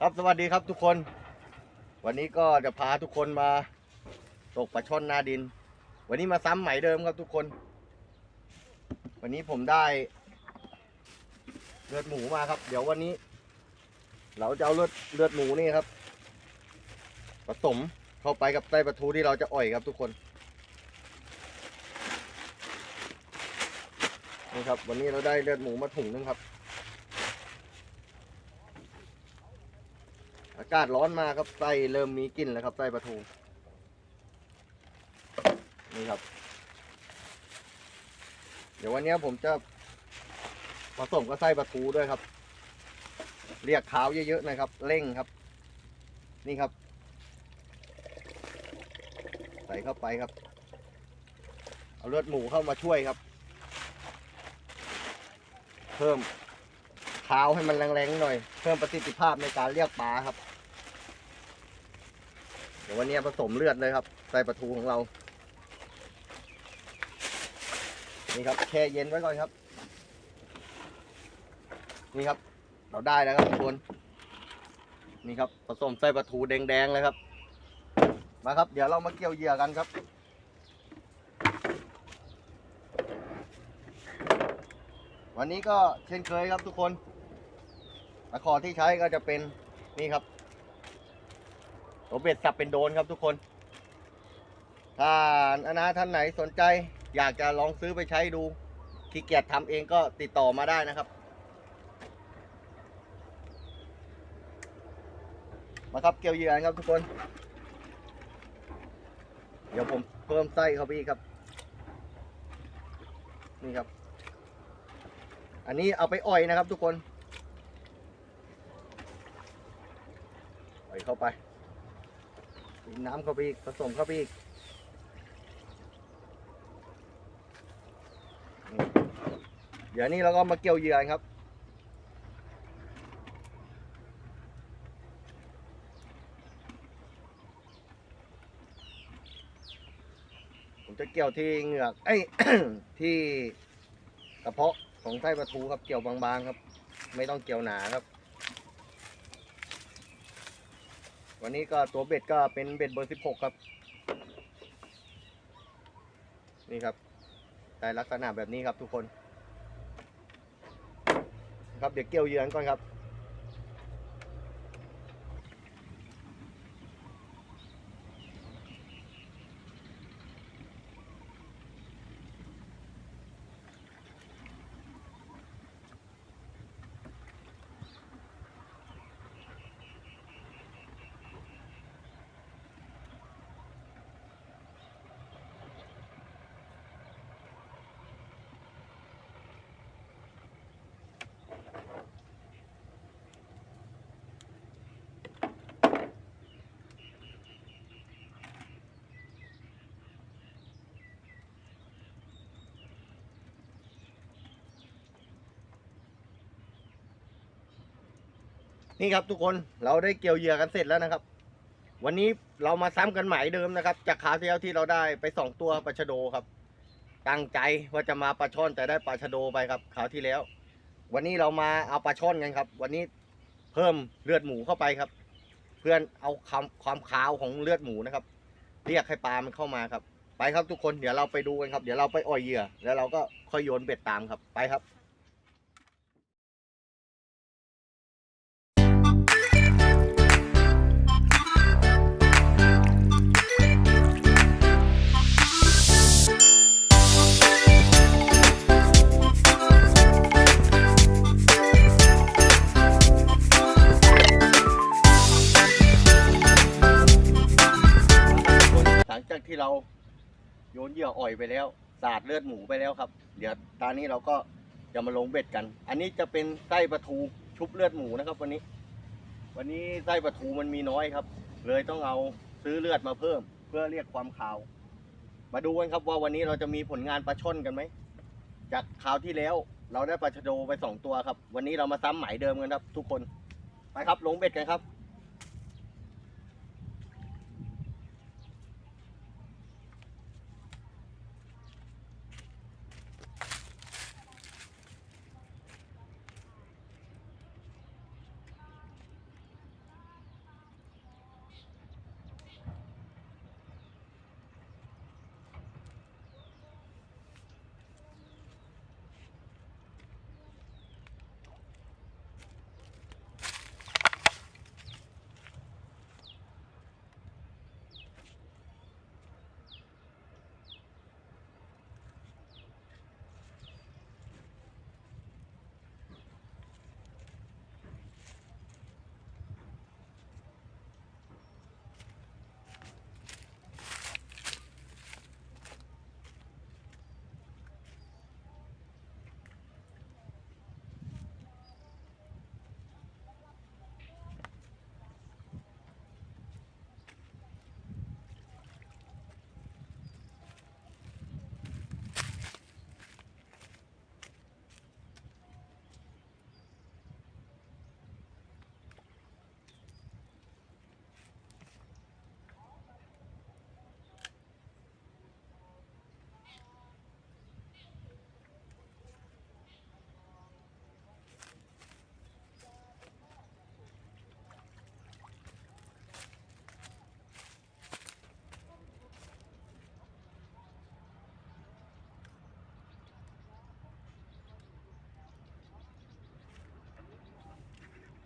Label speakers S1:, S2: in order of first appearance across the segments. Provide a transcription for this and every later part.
S1: ครับสวัสดีครับทุกคน วันนี้ก็จะพาทุกคนมาตกปลาช่อนนาดิน วันนี้มาซ้ำไหมเดิมครับทุกคน วันนี้ผมได้เลือดหมูมาครับ เดี๋ยววันนี้ เราจะเอาเลือดเลือดหมูนี่ครับผสมเข้าไปกับไส้ปลาทูที่เราจะอ่อยครับทุกคนนี่ครับ วันนี้เราได้เลือดหมูมาถุงนึงครับ อากาศร้อนมากครับไส้เริ่มมีกลิ่นแล้วครับไส้ปลาทูนี่ครับ เดี๋ยววันนี้ผมจะผสมกับไส้ปลาทูด้วยครับ เรียกเท้าเยอะๆนะครับ เร่งครับ นี่ครับ ใส่เข้าไปครับ เอาเลือดหมูเข้ามาช่วยครับ เพิ่ม เท้าให้มันแรงๆหน่อย เพิ่มประสิทธิภาพในการเรียกปลาครับ เดี๋ยววันนี้ผสมเลือดเลยครับ ใส่ปลาทูของเรา นี่ครับแช่เย็นไว้ก่อนครับ นี่ครับ เราได้แล้วครับทุกคน นี่ครับผสมใส่ปลาทูแดงๆเลยครับ มาครับ เดี๋ยวเรามาเกี่ยวเหยื่อกันครับวันนี้ก็เช่นเคยครับทุกคน ตะขอที่ใช้ก็จะเป็นนี่ครับตัวเบ็ดสับเป็นโดนครับทุกคน ถ้าอนาท่านไหนสนใจ อยากจะลองซื้อไปใช้ดูขี้เกียจทำเองก็ติดต่อมาได้นะครับ มาครับเกลียวเยื่อครับทุกคน เดี๋ยวผมเพิ่มไส้เข้าไปอีกครับ นี่ครับ อันนี้เอาไปอ่อยนะครับทุกคน อ่เข้าไปน้ำเข้าไปอีกผสมเข้าไปอีกเดี๋ยวนี้เราก็มาเกี่ยวเหยื่อครับ ผมจะเกี่ยวที่เหงือกเอ้ที่กระเพาะของไส้ปลาทูครับเกี่ยวบางๆครับ ไม่ต้องเกี่ยวหนาครับ วันนี้ก็ตัวเบ็ดก็เป็นเบ็ดเบอร์สิบหกครับ นี่ครับได้ลักษณะแบบนี้ครับทุกคน ครับเดี๋ยวเกี่ยวเยือนก่อนครับ นี่ครับทุกคนเราได้เกี่ยวเหยื่อกันเสร็จแล้วนะครับ วันนี้เรามาซ้ำกันหมายเดิมนะครับ จากคราวที่แล้วที่เราได้ไปสองตัวปลาชะโดครับ ตั้งใจว่าจะมาปลาช่อนแต่ได้ปลาชะโดไปครับคราวที่แล้ว วันนี้เรามาเอาปลาช่อนกันครับ วันนี้เพิ่มเลือดหมูเข้าไปครับ เพื่อนเอาความความขาวของเลือดหมูนะครับ เรียกให้ปลามันเข้ามาครับ ไปครับทุกคนเดี๋ยวเราไปดูกันครับ เดี๋ยวเราไปอ่อยเหยื่อ แล้วเราก็ค่อยโยนเบ็ดตามครับไปครับ อ่อยไปแล้ว สาดเลือดหมูไปแล้วครับ เดี๋ยวตอนนี้เราก็จะมาลงเบ็ดกัน อันนี้จะเป็นไส้ปลาทูชุบเลือดหมูนะครับ วันนี้ วันนี้ไส้ปลาทูมันมีน้อยครับ เลยต้องเอาซื้อเลือดมาเพิ่ม เพื่อเรียกความขาว มาดูกันครับว่าวันนี้เราจะมีผลงานปลาช่อนกันไหม จากคราวที่แล้วเราได้ปลาชะโดไปสองตัวครับ วันนี้เรามาซ้ำหมายเดิมกันครับ ทุกคน ไปครับลงเบ็ดกันครับ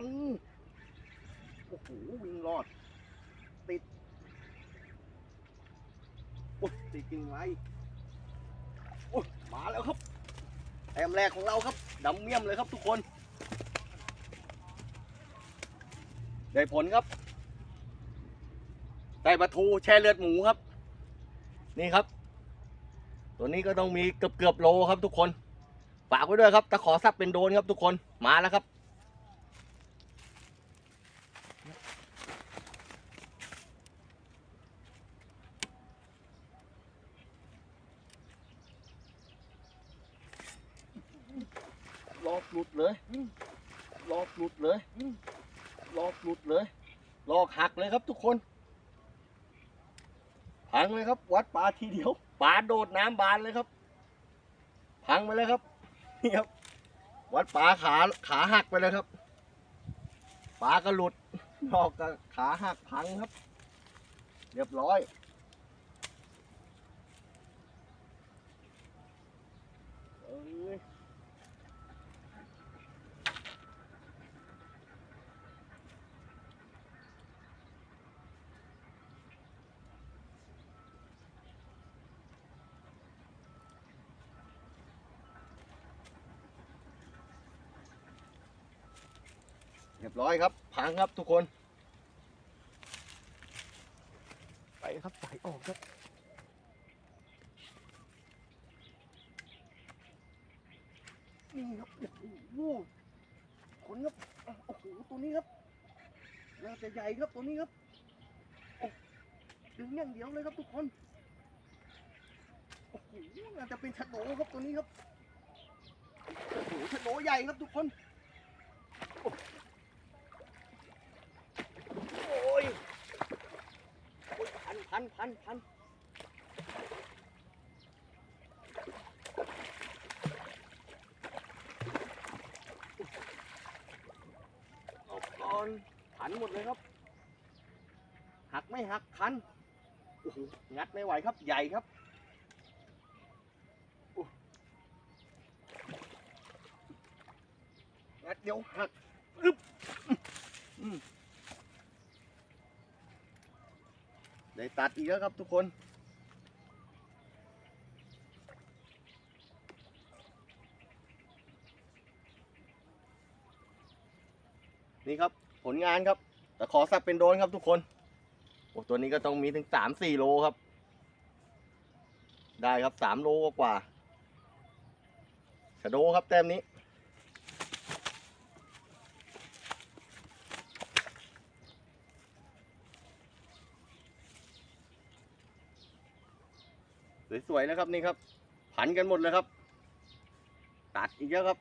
S1: โอ้โหวิ่งรอด ติดโอ้ยติดจริงไรโอ้ยมาแล้วครับแต้มแรกของเราครับดำเมี่ยมเลยครับทุกคน ได้ผลครับได้ปลาทูแช่เลือดหมูครับ นี่ครับ ตัวนี้ก็ต้องมีเกือบเกือบโลครับทุกคน ฝากไว้ด้วยครับตะขอซับเป็นโดนครับทุกคนมาแล้วครับ ลอกหลุดเลยลอกหลุดเลยลอกหลุดเลยลอกหักเลยครับทุกคน พังเลยครับ วัดปลาทีเดียวปลาโดดน้ำบานเลยครับ พังไปเลยครับนี่ครับ วัดปลาขาขาหักไปเลยครับปลาก็หลุดลอกก็ขาหักพังครับ เรียบร้อย เอ้ย เรียบร้อยครับพังครับทุกคน ไปครับไปออกครับนี่ครับโอ้โหขนครับโอ้โหตัวนี้ครับน่าจะใหญ่ครับตัวนี้ครับโอ้ดึงอย่างเดียวเลยครับทุกคนโอ้โหน่าจะเป็นชะโดครับตัวนี้ครับโอ้โหชะโดใหญ่ครับทุกคนโอ้ยโอ้ยพั นพันพันพันเอาก่อนพันหมดเลยครับ หักไม่หักคันโอ้โหงัดไม่ไหวครับใหญ่ครับงัดเดี๋ยวหักอึ๊บอืม ได้ ตัดอีกแล้วครับทุกคน นี่ครับผลงานครับ แต่ขอสับเป็นโดนครับทุกคน โอ้ตัวนี้ก็ต้องมีถึงสามสี่โลครับ ได้ครับสามโลกว่าชะโดครับแต้มนี้ สวยๆนะครับนี่ครับ ผันกันหมดเลยครับ ตัดอีกแล้วครับ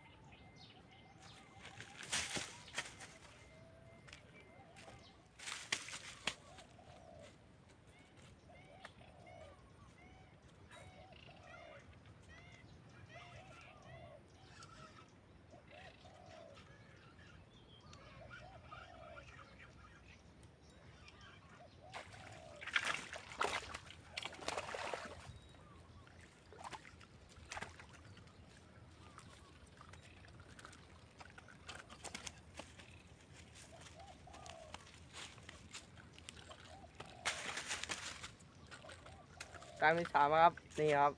S2: การที่สามครับ นี่ครับ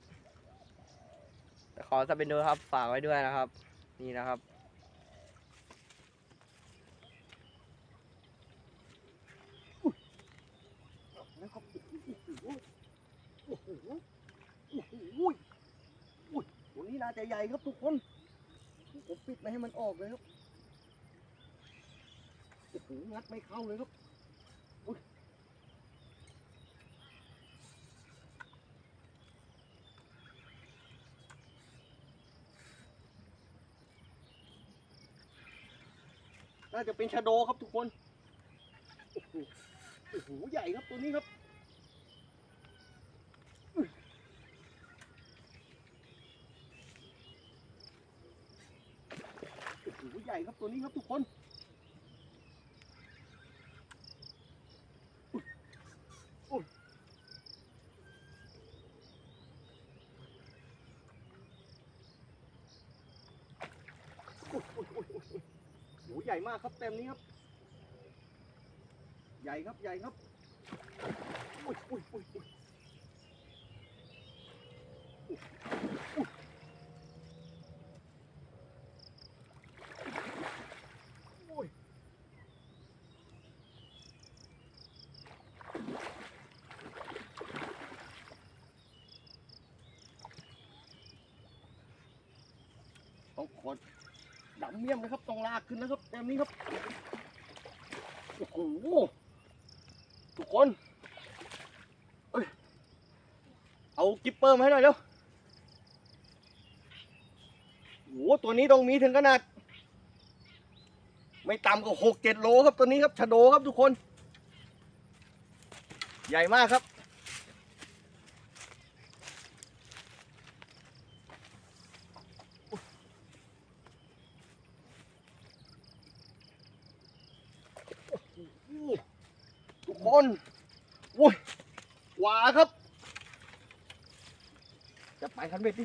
S2: ขอสปินดูครับ ฝากไว้ด้วยนะครับ นี่นะครับ
S1: นะครับโอ้โหโอ้โหโอ้โหอุ้ยตัวนี้น่าจะใหญ่ครับทุกคน ผมปิดไม่ให้มันออกเลยครับ โอ้โหงัดไม่เข้าเลยครับ น่าจะเป็นชาโดครับทุกคนโอ้โหโอ้โหใหญ่ครับตัวนี้ครับโอ้โหใหญ่ครับตัวนี้ครับทุกคน อุ๊ยอุ๊ยอุ๊ยอุ๊ยอุ๊ยอุ๊ย โอ้ใหญ่ มากครับเต็มนี้ครับ ใหญ่ครับใหญ่ครับอุ้ยอุ้ยอุ้ยอุ้ยอุ้ยอุ้ยต้องขอดำ เมี่ยมนะครับต้องลากขึ้นนะครับเต็มนี้ครับโอ้โหทุกคนเอ้ยเอากิปเปอร์มาให้หน่อยเร็วโอ้โหตัวนี้ต้องมีถึงขนาด ไม่ต่ำกว่าหกเจ็ดโลครับตัวนี้ครับชะโดครับทุกคน ใหญ่มากครับ โอ้โห คนโอ้ยหวาครับ จะไปคันเบ็ดดิ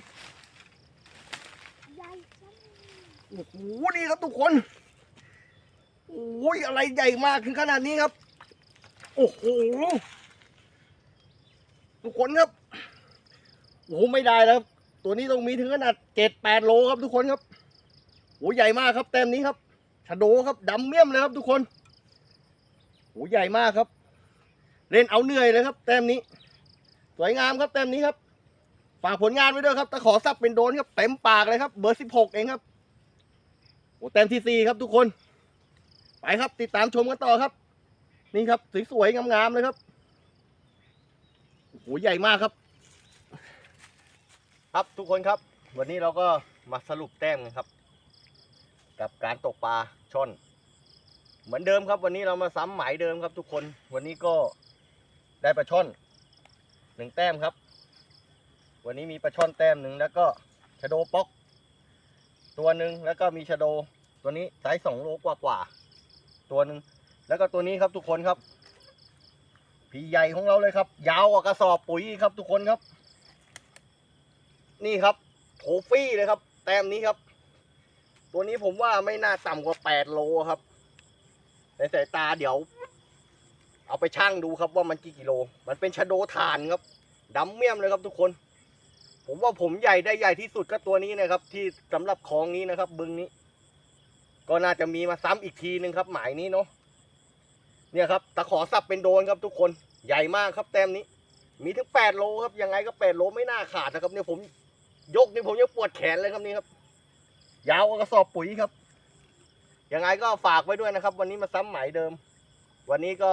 S1: โอ้โหนี่ครับทุกคนโอ้ยอะไรใหญ่มากถึงขนาดนี้ครับ โอ้โหทุกคนครับโอ้โหไม่ได้แล้วครับตัวนี้ต้องมีถึงขนาดเจ็ดแปดโลครับทุกคนครับโอ้ใหญ่มากครับเต็มนี้ครับชะโดครับดำเมี่ยมเลยครับทุกคนโอ้ใหญ่มากครับ เล่นเอาเหนื่อยเลยครับ แต้มนี้ สวยงามครับแต้มนี้ครับฝากผลงานไว้ด้วยครับตะขอซับเป็นโดนครับเต็มปากเลยครับ เบอร์สิบหกเองครับโอ้แต้มที่สี่ครับทุกคน ไปครับติดตามชมกันต่อครับ นี่ครับสวยๆงามๆเลยครับโอ้ใหญ่มากครับ ครับทุกคนครับ วันนี้เราก็มาสรุปแต้มกันครับ กับการตกปลาช่อน เหมือนเดิมครับ วันนี้เรามาซ้ำหมายเดิมครับ ทุกคนวันนี้ก็ ได้ปลาช่อนหนึ่งแต้มครับ วันนี้มีปลาช่อนแต้มหนึ่งแล้วก็ชะโดป๊อกตัวหนึ่งแล้วก็มีชะโด ตัวนี้ไซส์สองโลกว่ากว่าๆตัวหนึ่งแล้วก็ตัวนี้ครับทุกคนครับผีใหญ่ของเราเลยครับ ยาวกว่ากระสอบปุ๋ยครับทุกคนครับ นี่ครับโถฟี่เลยครับ แต้มนี้ครับ ตัวนี้ผมว่าไม่น่าต่ำกว่าแปดโลครับในสายตาเดี๋ยว เอาไปชั่งดูครับว่ามันกี่กิโล มันเป็นชะโดถ่านครับดำเมี่ยมเลยครับทุกคน ผมว่าผมใหญ่ได้ใหญ่ที่สุดก็ตัวนี้นะครับ ที่สำหรับคลองนี้นะครับ บึงนี้ ก็น่าจะมีมาซ้ำอีกทีหนึ่งครับ หมายนี้เนาะเนี่ยครับตะขอสับเป็นโดนครับทุกคนใหญ่มากครับแต้มนี้ มีถึงแปดโลครับยังไงก็แปดโลไม่น่าขาดนะครับเนี่ยผมยกนี่ผมยังปวดแขนเลยครับนี่ครับ ยาวกว่ากระสอบปุ๋ยครับยังไงก็ฝากไว้ด้วยนะครับ วันนี้มาซ้ำหมายเดิม วันนี้ก็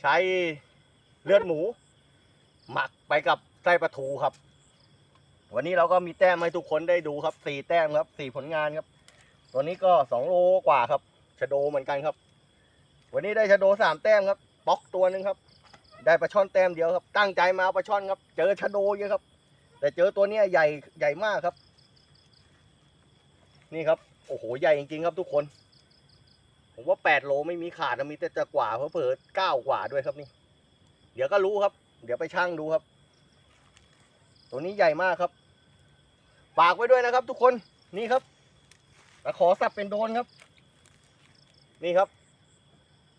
S1: ใช้เลือดหมู หมักไปกับไส้ปลาทูครับ วันนี้เราก็มีแต้มให้ทุกคนได้ดูครับสี่แต้มครับสี่ผลงานครับ ตัวนี้ก็สองโลกว่าครับชะโดเหมือนกันครับ วันนี้ได้ชะโดสามแต้มครับป๊อกตัวหนึ่งครับ ได้ปลาช่อนแต้มเดียวครับ ตั้งใจมาเอาปลาช่อนครับ เจอชะโดเยอะครับ แต่เจอตัวเนี้ยใหญ่ใหญ่มากครับ นี่ครับโอ้โหใหญ่จริงๆครับทุกคน ผมว่าแปดโลไม่มีขาดนะมีแต่จะกว่าเพอเพอเก้ากว่าด้วยครับนี่ เดี๋ยวก็รู้ครับ เดี๋ยวไปชั่งดูครับ ตัวนี้ใหญ่มากครับฝากไว้ด้วยนะครับ ทุกคนนี่ครับตะขอสับเป็นโดนครับ นี่ครับ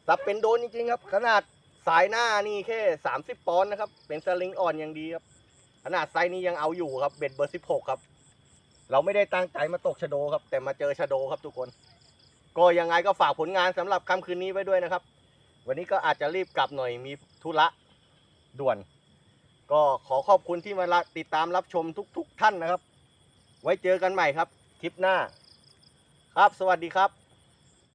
S1: สับเป็นโดนจริงๆครับ ขนาดสายหน้านี่แค่สามสิบปอนด์นะครับ เป็นสลิงอ่อนอย่างดีครับ ขนาดไซนี้ยังเอาอยู่ครับเบ็ดเบอร์สิบหกครับ เราไม่ได้ตั้งใจมาตกชะโดครับ แต่มาเจอชะโดครับทุกคน ก็ยังไงก็ฝากผลงานสำหรับค่ำคืนนี้ไว้ด้วยนะครับ วันนี้ก็อาจจะรีบกลับหน่อยมีธุระด่วน ก็ขอขอบคุณที่มาติดตามรับชมทุกๆท่านนะครับ ไว้เจอกันใหม่ครับ คลิปหน้า ครับสวัสดีครับ